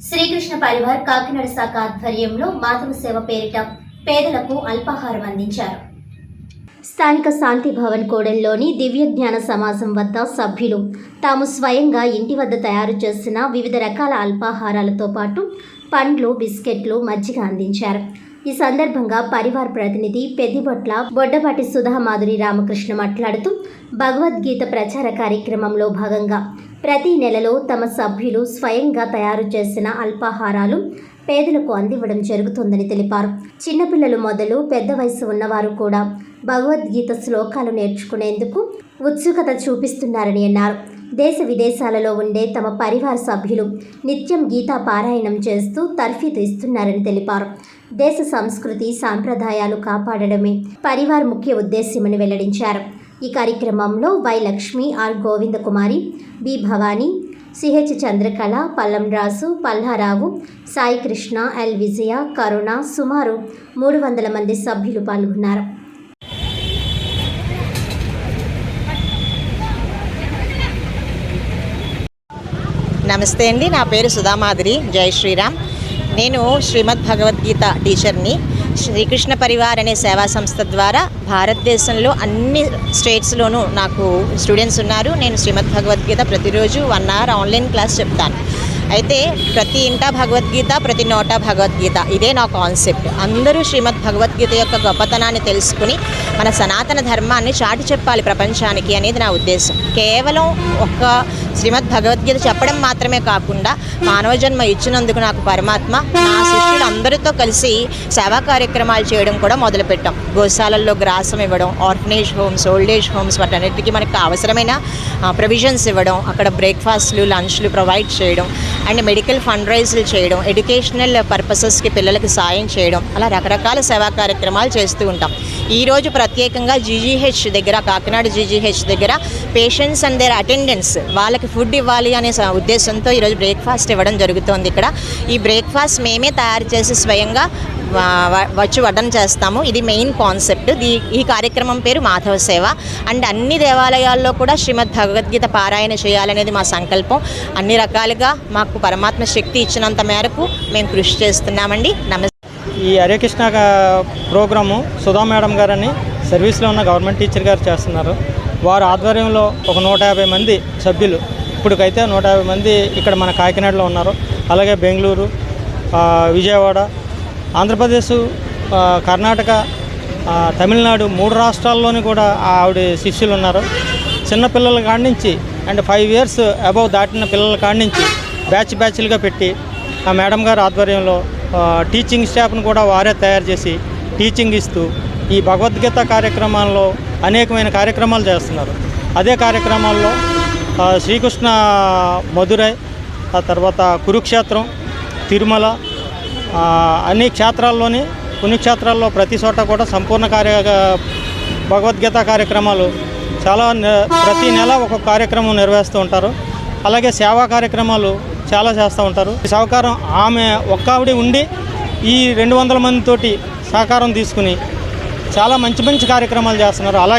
శ్రీకృష్ణ పరివార్ కాకినాడ శాఖ ఆధ్వర్యంలో మాధవ సేవ పేరిట పేదలకు అల్పాహారం అందించారు. స్థానిక శాంతి భవన్ కోడెల్లోని దివ్య జ్ఞాన సమాజం వద్ద సభ్యులు తాము స్వయంగా ఇంటి వద్ద తయారు చేసిన వివిధ రకాల అల్పాహారాలతో పాటు పండ్లు బిస్కెట్లు మజ్జిగ అందించారు. ఈ సందర్భంగా పరివార్ ప్రతినిధి పెద్దిబొట్ల బొడ్డపాటి సుధా మాధురి రామకృష్ణ మాట్లాడుతూ భగవద్గీత ప్రచార కార్యక్రమంలో భాగంగా ప్రతి నెలలో తమ సభ్యులు స్వయంగా తయారు చేసిన అల్పాహారాలు పేదలకు అందివ్వడం జరుగుతుందని తెలిపారు. చిన్నపిల్లలు మొదలు పెద్ద వయసు ఉన్నవారు కూడా భగవద్గీత శ్లోకాలు నేర్చుకునేందుకు ఉత్సుకత చూపిస్తున్నారని అన్నారు. దేశ విదేశాలలో ఉండే తమ పరివార సభ్యులు నిత్యం గీతా పారాయణం చేస్తూ తర్ఫీతు ఇస్తున్నారని తెలిపారు. దేశ సంస్కృతి సాంప్రదాయాలు కాపాడడమే పరివార్ ముఖ్య ఉద్దేశ్యమని వెల్లడించారు. ఈ కార్యక్రమంలో Y Lakshmi R Govindakumari B Bhavani CH Chandrakala Pallam Raju Pallarao Sai Krishna L Vijaya Karuna సుమారు మూడు వందల మంది సభ్యులు పాల్గొన్నారు. నమస్తే అండి నా పేరు సుధామాధురి జై శ్రీరామ్. నేను శ్రీమద్ భగవద్గీత టీచర్ని. శ్రీకృష్ణ పరివార్ అనే సేవా సంస్థ ద్వారా భారతదేశంలో అన్ని స్టేట్స్లోనూ నాకు స్టూడెంట్స్ ఉన్నారు. నేను శ్రీమద్ భగవద్గీత ప్రతిరోజు వన్ అవర్ ఆన్లైన్ క్లాస్ చెప్తాను. అయితే ప్రతి ఇంట భగవద్గీత ప్రతి నోట భగవద్గీత ఇదే నా కాన్సెప్ట్. అందరూ శ్రీమద్ భగవద్గీత యొక్క గొప్పతనాన్ని తెలుసుకుని మన సనాతన ధర్మాన్ని చాటి చెప్పాలి ప్రపంచానికి అనేది నా ఉద్దేశం. కేవలం ఒక్క శ్రీమద్ భగవద్గీత చెప్పడం మాత్రమే కాకుండా మానవ జన్మ ఇచ్చినందుకు నాకు పరమాత్మ నా శిష్యులు అందరితో కలిసి సేవా కార్యక్రమాలు చేయడం కూడా మొదలుపెట్టాం. గోశాలల్లో గ్రాసం ఇవ్వడం orphanage homes old age homes వాటన్నిటికీ మనకు అవసరమైన ప్రొవిజన్స్ ఇవ్వడం అక్కడ బ్రేక్ఫాస్ట్లు లంచ్లు ప్రొవైడ్ చేయడం అండ్ మెడికల్ ఫండ్ రైజులు చేయడం ఎడ్యుకేషనల్ పర్పసెస్కి పిల్లలకి సాయం చేయడం అలా రకరకాల సేవా కార్యక్రమాలు చేస్తూ ఉంటాం. ఈరోజు ప్రత్యేకంగా జీజీహెచ్ దగ్గర కాకినాడ జీజీహెచ్ దగ్గర పేషెంట్స్ అండ్ దేర్ అటెండెన్స్ వాళ్ళకి ఫుడ్ ఇవ్వాలి అనే ఉద్దేశంతో ఈరోజు బ్రేక్ఫాస్ట్ ఇవ్వడం జరుగుతోంది ఇక్కడ. ఈ బ్రేక్ఫాస్ట్ మేమే తయారు చేసి స్వయంగా వచ్చి వడ్డన చేస్తాము. ఇది మెయిన్ కాన్సెప్ట్. దీ ఈ కార్యక్రమం పేరు మాధవ సేవ. అండ్ అన్ని దేవాలయాల్లో కూడా శ్రీమద్ భగవద్గీత పారాయణ చేయాలనేది మా సంకల్పం. అన్ని రకాలుగా మాకు పరమాత్మ శక్తి ఇచ్చినంత మేరకు మేము కృషి చేస్తున్నామండి. నమస్తే ఈ హరే కృష్ణ ప్రోగ్రాము సుధా మేడం గారని సర్వీస్లో ఉన్న గవర్నమెంట్ టీచర్ గారు చేస్తున్నారు. వారి ఆధ్వర్యంలో ఒక నూట యాభై మంది సభ్యులు ఇప్పటికైతే నూట యాభై మంది ఇక్కడ మన కాకినాడలో ఉన్నారు. అలాగే బెంగళూరు విజయవాడ ఆంధ్రప్రదేశ్ కర్ణాటక తమిళనాడు మూడు రాష్ట్రాల్లోని కూడా ఆవిడ శిష్యులు ఉన్నారు. చిన్నపిల్లల కాడి నుంచి అండ్ ఫైవ్ ఇయర్స్ అబవ్ దాటిన పిల్లల కాడి నుంచి బ్యాచ్ బ్యాచ్లుగా పెట్టి ఆ మేడం గారి ఆధ్వర్యంలో టీచింగ్ స్టాఫ్ను కూడా వారే తయారు చేసి టీచింగ్ ఇస్తూ ఈ భగవద్గీత కార్యక్రమాల్లో అనేకమైన కార్యక్రమాలు చేస్తున్నారు. అదే కార్యక్రమాల్లో శ్రీకృష్ణ మధురై ఆ తర్వాత కురుక్షేత్రం తిరుమల అన్ని క్షేత్రాల్లోని పుణ్యక్షేత్రాల్లో ప్రతి చోట కూడా సంపూర్ణ కార్య భగవద్గీత కార్యక్రమాలు చాలా ప్రతి నెల ఒక కార్యక్రమం నిర్వహిస్తూ ఉంటారు. అలాగే సేవా కార్యక్రమాలు చాలా చేస్తూ ఉంటారు. ఈ సహకారం ఆమె ఒక్కావిడి ఉండి ఈ రెండు వందల మందితోటి సహకారం తీసుకుని చాలా మంచి మంచి కార్యక్రమాలు చేస్తున్నారు. అలాగే